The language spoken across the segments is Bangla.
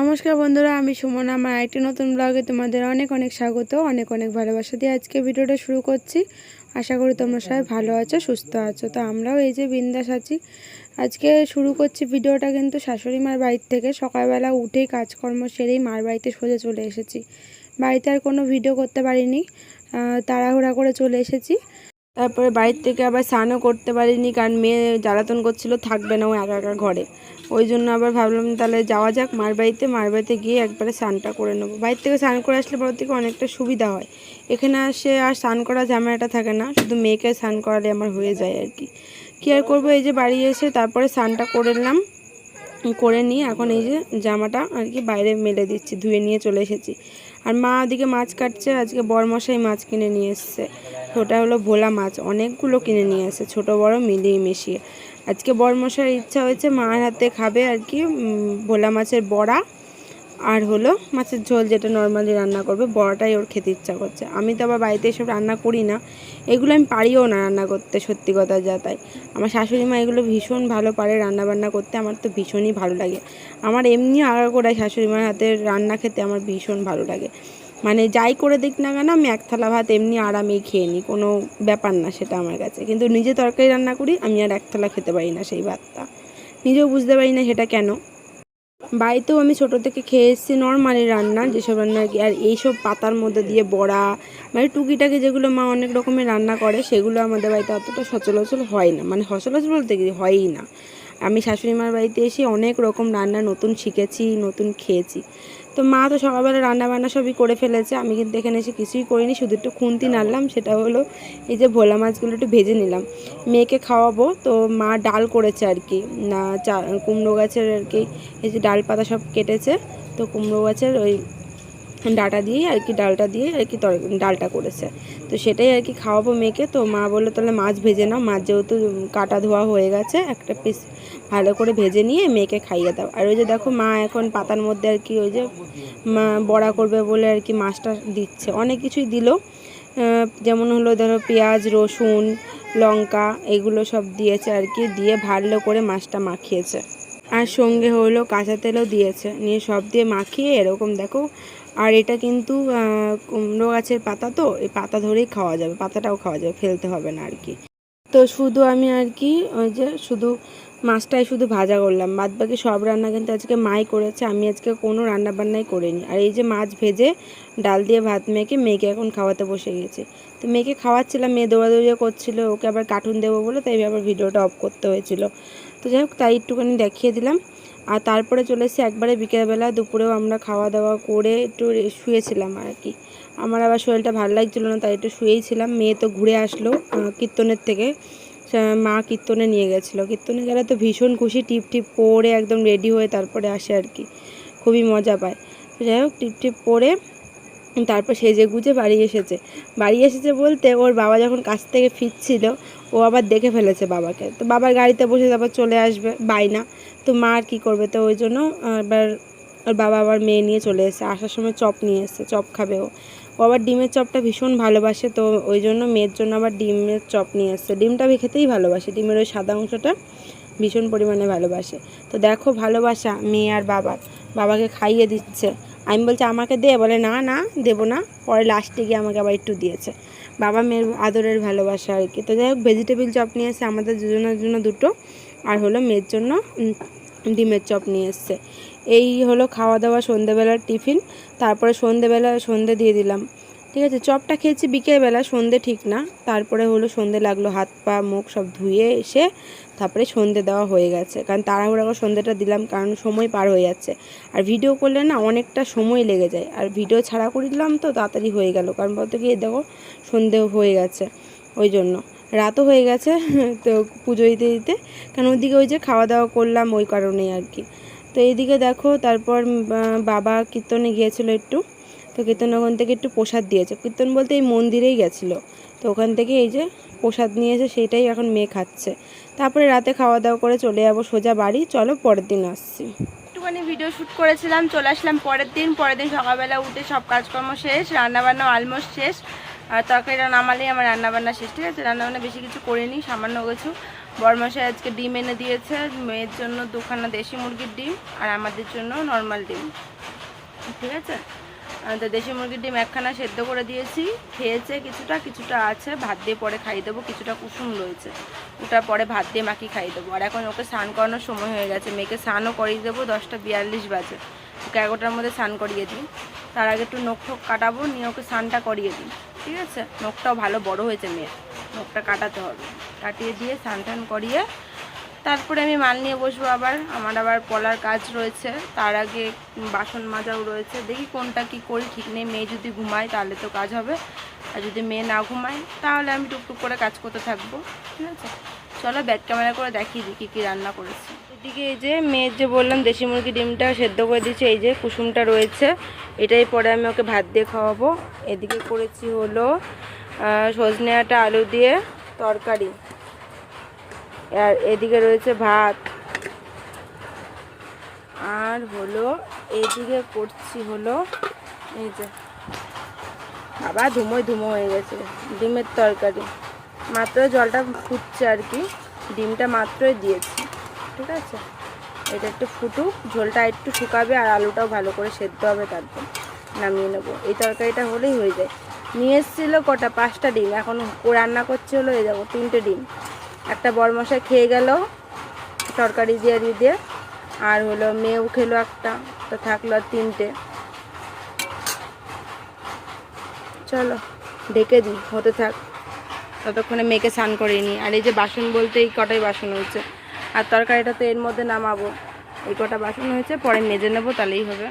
নমস্কার বন্ধুরা, আমি সুমন আমার আরেকটি নতুন ব্লগে তোমাদের অনেক অনেক স্বাগত, অনেক অনেক ভালোবাসা দিয়ে আজকে ভিডিওটা শুরু করছি। আশা করি তোমরা সবাই ভালো আছো, সুস্থ আছো। তো আমরাও এই যে বিন্দাস আছি। আজকে শুরু করছি ভিডিওটা কিন্তু শাশুড়ি মার বাড়ির থেকে। সকালবেলা উঠেই কাজকর্ম সেরেই মার বাড়িতে সোজা চলে এসেছি। বাড়িতে আর কোনো ভিডিও করতে পারিনি তাড়াহুড়া করে চলে এসেছি। তারপরে বাড়ির থেকে আবার স্নানও করতে পারিনি, কারণ মেয়ে জ্বালাতন করছিল, থাকবে না ও একা একা ঘরে। ওই জন্য আবার ভাবলাম তাহলে যাওয়া যাক, মার বাড়িতে মার বাড়িতে গিয়ে একবারে স্নানটা করে নেব। বাড়ির থেকে স্নান করে আসলে পর থেকে অনেকটা সুবিধা হয়। এখানে আসে আর স্নান করা ঝামেলাটা থাকে না, শুধু মেয়েকে স্নান করালে আমার হয়ে যায় আর কি। কী আর করব, এই যে বাড়ি এসে তারপরে স্নানটা করে নিলাম। করে নিয়ে এখন এই যে জামাটা আর কি বাইরে মেলে দিচ্ছি, ধুয়ে নিয়ে চলে এসেছি। আর মা ওদিকে মাছ কাটছে, আজকে বরমশাই মাছ কিনে নিয়ে এসছে। ওটা হলো ভোলা মাছ, অনেকগুলো কিনে নিয়ে এসেছে, ছোটো বড় মিলিয়ে মিশিয়ে। আজকে বরমশার ইচ্ছা হয়েছে মার হাতে খাবে আর কি ভোলা মাছের বড়া আর হলো মাছের ঝোল যেটা নর্মালি রান্না করবে, বড়াটাই ওর খেতে ইচ্ছা করছে। আমি তো আবার বাড়িতে এসব রান্না করি না, এগুলো আমি পারিও না রান্না করতে সত্যি কথা যা তাই। আমার শাশুড়ি মা এগুলো ভীষণ ভালো পারে রান্না বান্না করতে, আমার তো ভীষণই ভালো লাগে। আমার এমনি আগাগোড়ায় শাশুড়ি মার হাতের রান্না খেতে আমার ভীষণ ভালো লাগে। মানে যাই করে দিক না কেন, আমি এক থালা ভাত এমনি আরামেই খেয়ে নিই, কোনো ব্যাপার না সেটা আমার কাছে। কিন্তু নিজে তরকারি রান্না করি, আমি আর এক থালা খেতে পারি না সেই ভাতটা। নিজেও বুঝতে পারি না সেটা কেন। বাড়িতেও আমি ছোট থেকে খেয়ে এসেছি নর্মালি রান্না, যেসব রান্না আর এইসব পাতার মধ্যে দিয়ে বড়া মানে টুকিটাকি যেগুলো মা অনেক রকমের রান্না করে, সেগুলো আমাদের বাড়িতে অতটা সচলাচল হয় না। মানে সচলাচল বলতে কি, হয়ই না। আমি শাশুড়ি মার বাড়িতে এসে অনেক রকম রান্না নতুন শিখেছি, নতুন খেয়েছি। তো মা তো সকালবেলা রান্না বান্না সবই করে ফেলেছে আমি কিন্তু এখানে এসে কিছুই করিনি শুধু একটু খুন্তি নাড়লাম সেটা হলো এই যে ভোলা মাছগুলো একটু ভেজে নিলাম। মেয়েকে খাওয়াবো তো মা ডাল করেছে আর কি না চা কুমড়ো গাছের আর কি এই যে ডাল পাতা সব কেটেছে তো কুমড়ো গাছের ওই ডাটা দিয়ে আর কি ডালটা দিয়ে আর কি ডালটা করেছে। তো সেটাই আর কি খাওয়াবো মেয়েকে। তো মা বলল, তাহলে মাছ ভেজে নাও। মাছ যেহেতু কাটা ধোয়া হয়ে গেছে, একটা পিস ভালো করে ভেজে নিয়ে মেয়েকে খাইয়ে দাও। আর ওই যে দেখো মা এখন পাতার মধ্যে আর কি ওই যে মা বড়া করবে বলে আর কি মাছটা দিচ্ছে। অনেক কিছুই দিল। যেমন হলো ধরো পেঁয়াজ, রসুন, লঙ্কা এগুলো সব দিয়েছে আর কি, দিয়ে ভালো করে মাছটা মাখিয়েছে। আর সঙ্গে হলো কাঁচা তেলও দিয়েছে। নিয়ে সব দিয়ে মাখিয়ে এরকম দেখো আর এটা কিন্তু কুমড়ো গাছের পাতা তো, এই পাতা ধরেই খাওয়া যাবে, পাতাটাও খাওয়া যাবে, ফেলতে হবে না আর কি। তো শুধু আমি আর কি, ওই যে শুধু মাছটাই শুধু ভাজা করলাম বাদ বাকি সব রান্না কিন্তু আজকে মাই করেছে, আমি আজকে কোনো রান্না বান্নাই করিনি। আর এই যে মাছ ভেজে ডাল দিয়ে ভাত মেখে মেয়েকে এখন খাওয়াতে বসে গেছে। তো মেয়েকে খাওয়াচ্ছিলাম, মেয়ে দৌড়াদৌড়িও করছিল, ওকে আবার কার্টুন দেবো বলে, তাই আবার ভিডিওটা অফ করতে হয়েছিল। তো যাই হোক, তাই একটুখানি দেখিয়ে দিলাম। আর তারপরে চলে এসেছি একবারে বিকেলবেলা, দুপুরেও আমরা খাওয়া দাওয়া করে একটু শুয়েছিলাম আর কি। আমার আবার শরীরটা ভালো লাগছিল না, তাই একটু শুয়েই ছিলাম। মেয়ে তো ঘুরে আসলো কীর্তনের থেকে। মা কীর্তনে নিয়ে গেছিল। কীর্তনে গেলে তো ভীষণ খুশি, টিপ টিপ পরে একদম রেডি হয়ে তারপরে আসে আর কি। খুবই মজা পায়। যাই হোক, টিপ টিপ পরে তারপর সেজে গুজে বাড়ি এসেছে। বাড়ি এসেছে বলতে ওর বাবা যখন কাছ থেকে ফিরছিল ও আবার দেখে ফেলেছে বাবাকে। তো বাবার গাড়িতে বসে তারপর চলে আসবে বাইনা তো মা আর কী করবে? তো ওই জন্য আহ, এবার ওর বাবা আবার মেয়ে নিয়ে চলে এসেছে। আসার সময় চপ নিয়ে এসেছে চপ খাবে ও। ও আবার ডিমের চপটা ভীষণ ভালোবাসে তো ওই জন্য মেয়ের জন্য আবার ডিমের চপ নিয়ে এসেছে। ডিমটা খেতেই ভালোবাসি ডিমের ওই সাদা অংশটা ভীষণ পরিমাণে ভালোবাসে। তো দেখো ভালোবাসা মেয়ে আর বাবার। বাবাকে খাইয়ে দিচ্ছে। আমি বলছি, আমাকে দে। বলে, না না, দেবো না। পরে লাস্টে গিয়ে আমাকে আবার একটু দিয়েছে। বাবা মেয়ের আদরের ভালোবাসা আর কি। তো যাই হোক ভেজিটেবিল চপ নিয়ে এসে আমাদের দুজনের জন্য দুটো। আর হলো মেয়ের জন্য ডিমের চপ নিয়ে এসছে। এই হলো খাওয়া দাওয়া সন্ধেবেলার টিফিন তারপরে সন্ধেবেলা, সন্ধে দিয়ে দিলাম। ঠিক আছে, চপটা খেয়েছি বিকেলবেলা, সন্ধে ঠিক না। তারপরে হলো সন্ধে লাগল, হাত পা, মুখ সব ধুয়ে এসে তারপরে সন্ধে দেওয়া হয়ে গেছে। কারণ তাড়াহুড়া করে সন্ধেটা দিলাম, কারণ সময় পার হয়ে যাচ্ছে। আর ভিডিও করলে না অনেকটা সময় লেগে যায়। আর ভিডিও ছাড়া করে দিলাম তো তাড়াতাড়ি হয়ে গেল। কারণ বলতে গিয়ে দেখো সন্ধে হয়ে গেছে, ওই জন্য। রাতও হয়ে গেছে, তো পুজো দিতে দিতে। কারণ ওইদিকে ওই যে খাওয়া দাওয়া করলাম, ওই কারণেই আর কি। তো এইদিকে দেখো, তারপর বাবা কীর্তনে গিয়েছিল একটু। তো কীর্তন ওখান থেকে একটু প্রসাদ দিয়েছে। কীর্তন বলতে এই মন্দিরেই গেছিল। তো ওখান থেকে এই যে প্রসাদ নিয়েছে সেটাই এখন মেয়ে খাচ্ছে। তারপরে রাতে খাওয়া দাওয়া করে চলে যাব সোজা বাড়ি। চলো পরের দিন আসছি। একটুখানি ভিডিও শ্যুট করেছিলাম, চলে আসলাম পরের দিন। পরের দিন সকালবেলা উঠে সব কাজকর্ম শেষ, রান্নাবান্না অলমোস্ট শেষ। আর তরকারিটা নামালেই আমার রান্নাবান্না শেষ, ঠিক আছে? রান্নাবান্না বেশি কিছু করিনি, সামান্য কিছু। বরমাসায় আজকে ডিম এনে দিয়েছে, মেয়ের জন্য দুখানা দেশি মুরগির ডিম আর আমাদের জন্য নর্মাল ডিম, ঠিক আছে? তো দেশি মুরগির ডিম একখানা সেদ্ধ করে দিয়েছি। খেয়েছে কিছুটা কিছুটা আছে। ভাত দিয়ে পরে খাইয়ে দেবো। কিছুটা কুসুম রয়েছে। ওটা পরে ভাত দিয়ে মাখিয়ে খাইয়ে দেবো। আর এখন ওকে স্নান করানোর সময় হয়ে গেছে। মেয়েকে স্নানও করিয়ে দেবো। দশটা বিয়াল্লিশ বাজে। ওকে এগারোটার মধ্যে স্নান করিয়ে দিই। তার আগে একটু নখ ঠোক কাটাবো। নিয়ে ওকে স্নানটা করিয়ে দিই। ঠিক আছে? নখটাও ভালো বড় হয়েছে মেয়ের। নখটা কাটাতে হবে। কাটিয়ে দিয়ে স্নান টান করিয়ে তারপরে আমি মাল নিয়ে বসবো আবার। আমার আবার পলার কাজ রয়েছে। তার আগে বাসন মাজাও রয়েছে। দেখি কোনটা কি করি, ঠিক নেই। মেয়ে যদি ঘুমায় তাহলে তো কাজ হবে। আর যদি মেয়ে না ঘুমায় তাহলে আমি টুকটুক করে কাজ করতে থাকব। ঠিক আছে? চলো ব্যাক ক্যামেরা করে দেখিয়ে দিই কী কী রান্না করেছি। এদিকে এই যে মেয়ের যে বললাম দেশি মুরগি ডিমটা সেদ্ধ করে দিয়েছি, এই যে কুসুমটা রয়েছে। এটাই পরে আমি ওকে ভাত দিয়ে খাওয়াবো। এদিকে করেছি হলো সজনে আটা আলু দিয়ে তরকারি। আর এদিকে রয়েছে ভাত। আর হলো এইদিকে করছি হলো, এই যে বাবা ধুমোয় ধুমো হয়ে গেছে, ডিমের তরকারি। মাত্র জলটা ফুটছে আর কি, ডিমটা মাত্রই দিয়েছি, ঠিক আছে? এটা একটু ফুটুক, ঝোলটা একটু শুকাবে আর আলুটাও ভালো করে সেদ্ধ হবে তারপর নামিয়ে নেব। এই তরকারিটা হলেই হয়ে যায়। নিয়ে এসেছিল কটা? পাঁচটা ডিম, এখন রান্না করছে হলো, এই যাব তিনটে ডিম। একটা বরমশাই খেয়ে গেল, তরকারি দিয়ে দিয়ে। আর হলো মেয়েও খেলো একটা, তো থাকল আর তিনটে। চলো ঢেকে দিই, হতে থাক। ততক্ষণে মেয়েকে স্নান করে নিই। আর এই যে বাসন বলতে এই কটাই বাসন হয়েছে। আর তরকারিটা তো এর মধ্যে নামাবো। এই কটা বাসন হয়েছে, পরে মেজে নেব, তাহলেই হবে।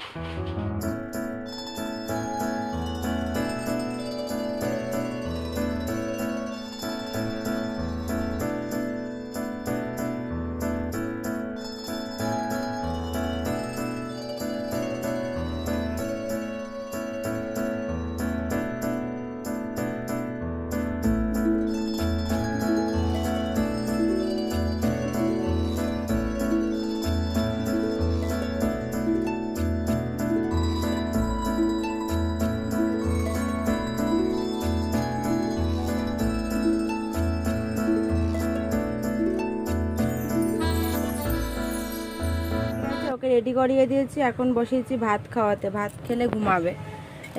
ওকে রেডি করিয়ে দিয়েছি। এখন বসিয়েছি ভাত খাওয়াতে। ভাত খেলে ঘুমাবে।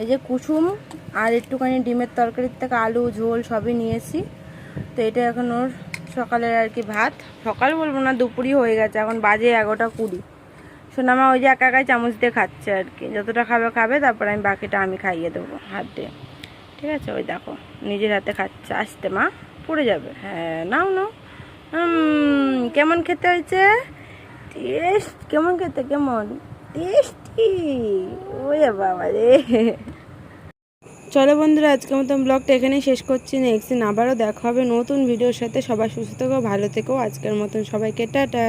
এই যে কুসুম আর একটুখানি ডিমের তরকারির থেকে আলু, ঝোল সবই নিয়েছি। তো এটা এখন ওর সকালের আর কি ভাত। সকাল বলব না, দুপুরই হয়ে গেছে। এখন বাজে এগারোটা কুড়ি। সোনামা ওই যে একা একাই চামচ দিয়ে খাচ্ছে আর কি। যতটা খাবে খাবে। তারপর আমি বাকিটা আমি খাইয়ে দেবো হাত দিয়ে। ঠিক আছে? ওই দেখো, নিজের হাতে খাচ্ছে। আসতে মা, পড়ে যাবে। হ্যাঁ নাও নাও। কেমন খেতে হয়েছে? টেস্ট, কেমন খেতে, কেমন? টেস্টি! ওরে বাবা রে। চলো বন্ধুরা, আজকের মতন ব্লগটা এখানেই শেষ করছি। নেক্সট দিন আবারও দেখা হবে নতুন ভিডিওর সাথে। সবাই সুস্থ থেকো, ভালো থেকো। আজকের মতন সবাইকে টাটা।